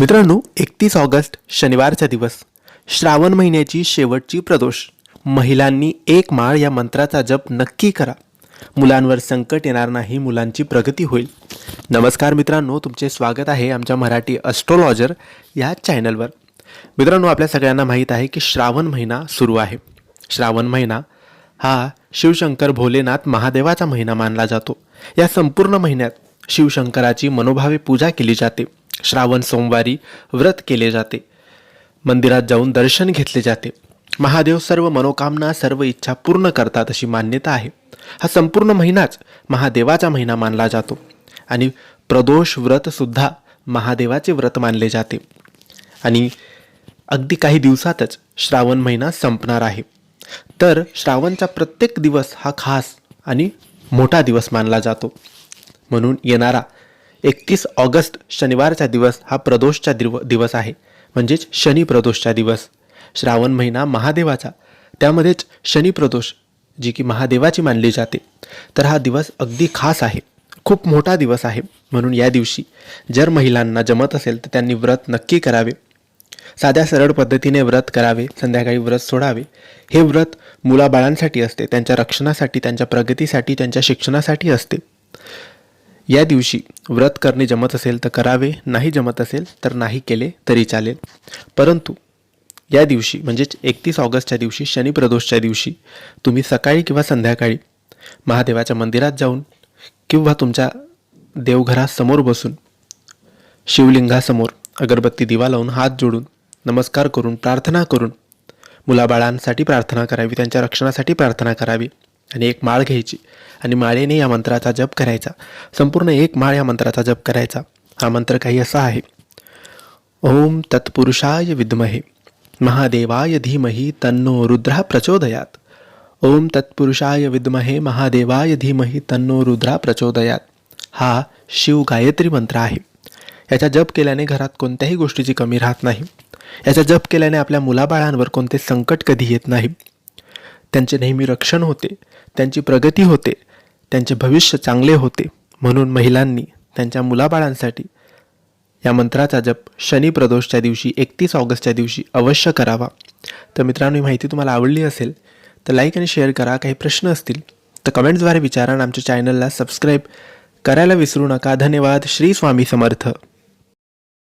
मित्रांनो एकतीस ऑगस्ट शनिवारचा दिवस. श्रावण महिन्याची शेवटची प्रदोष. महिलांनी एक माळ या मंत्राचा जप नक्की करा. मुलांवर संकट येणार नाही मुलांची प्रगती होईल. नमस्कार मित्रांनो तुमचे स्वागत आहे आमच्या मराठी ॲस्ट्रोलॉजर या चॅनलवर मित्रांनो आपल्या सगळ्यांना माहीत आहे की श्रावण महिना सुरू आहे. श्रावण महिना हा शिवशंकर भोलेनाथ महादेवाचा महिना मानला जातो. या संपूर्ण महिन्यात शिवशंकराची मनोभावे पूजा केली जाते. श्रावण सोमवारी व्रत केले जाते. मंदिरात जाऊन दर्शन घेतले जाते. महादेव सर्व मनोकामना सर्व इच्छा पूर्ण करतात अशी मान्यता आहे. हा संपूर्ण महिनाच महादेवाचा महिना मानला जातो. आणि प्रदोष व्रतसुद्धा महादेवाचे व्रत मानले जाते. आणि अगदी काही दिवसातच श्रावण महिना संपणार आहे. तर श्रावणचा प्रत्येक दिवस हा खास आणि मोठा दिवस मानला जातो. म्हणून येणारा एकतीस ऑगस्ट शनिवारचा दिवस हा प्रदोषचा दिव दिवस आहे. म्हणजेच शनी प्रदोषचा दिवस. श्रावण महिना महादेवाचा. त्यामध्येच शनी प्रदोष जी की महादेवाची मानली जाते. तर हा दिवस अगदी खास आहे. खूप मोठा दिवस आहे. म्हणून या दिवशी जर महिलांना जमत असेल तर त्यांनी व्रत नक्की करावे. साध्या सरळ पद्धतीने व्रत करावे संध्याकाळी व्रत सोडावे. हे व्रत मुलाबाळांसाठी असते त्यांच्या रक्षणासाठी त्यांच्या प्रगतीसाठी त्यांच्या शिक्षणासाठी असते. या दिवशी व्रत करणे जमत असेल तर करावे नाही जमत असेल तर नाही केले तरी चालेल. परंतु या दिवशी म्हणजेच एकतीस ऑगस्टच्या दिवशी शनिप्रदोषच्या दिवशी तुम्ही सकाळी किंवा संध्याकाळी महादेवाच्या मंदिरात जाऊन किंवा तुमच्या देवघरासमोर बसून शिवलिंगासमोर अगरबत्ती दिवा लावून हात जोडून नमस्कार करून प्रार्थना करून मुलाबाळांसाठी प्रार्थना करावी त्यांच्या रक्षणासाठी प्रार्थना करावी. आणि एक माळ घ्यायची. आणि माळेने या मंत्राचा जप करायचा. संपूर्ण एक माळ या मंत्राचा जप करायचा. हा मंत्र काही असा आहे. ओम तत्पुरुषाय विद्महे. महादेवाय धीमहि तन्नो रुद्रा प्रचोदयात. ओम तत्पुरुषाय विद्महे महादेवाय धीमही तन्नो रुद्रा प्रचोदयात. हा शिव गायत्री मंत्र आहे. याचा जप केल्याने घरात कोणत्याही गोष्टीची कमी राहत नाही. याचा जप केल्याने आपल्या मुलाबाळांवर कोणते संकट कधी येत नाही. त्यांचे नेहमी रक्षण होते त्यांची प्रगती होते त्यांचे भविष्य चांगले होते. म्हणून महिलांनी त्यांच्या मुलाबाळांसाठी या मंत्राचा जप शनी प्रदोषच्या दिवशी एकतीस ऑगस्टच्या दिवशी अवश्य करावा. तर मित्रांनो ही माहिती तुम्हाला आवडली असेल तर लाईक आणि शेअर करा. काही प्रश्न असतील तर कमेंट्सद्वारे विचारा आणि आमच्या चॅनलला सबस्क्राईब करायला विसरू नका. धन्यवाद. श्री स्वामी समर्थ.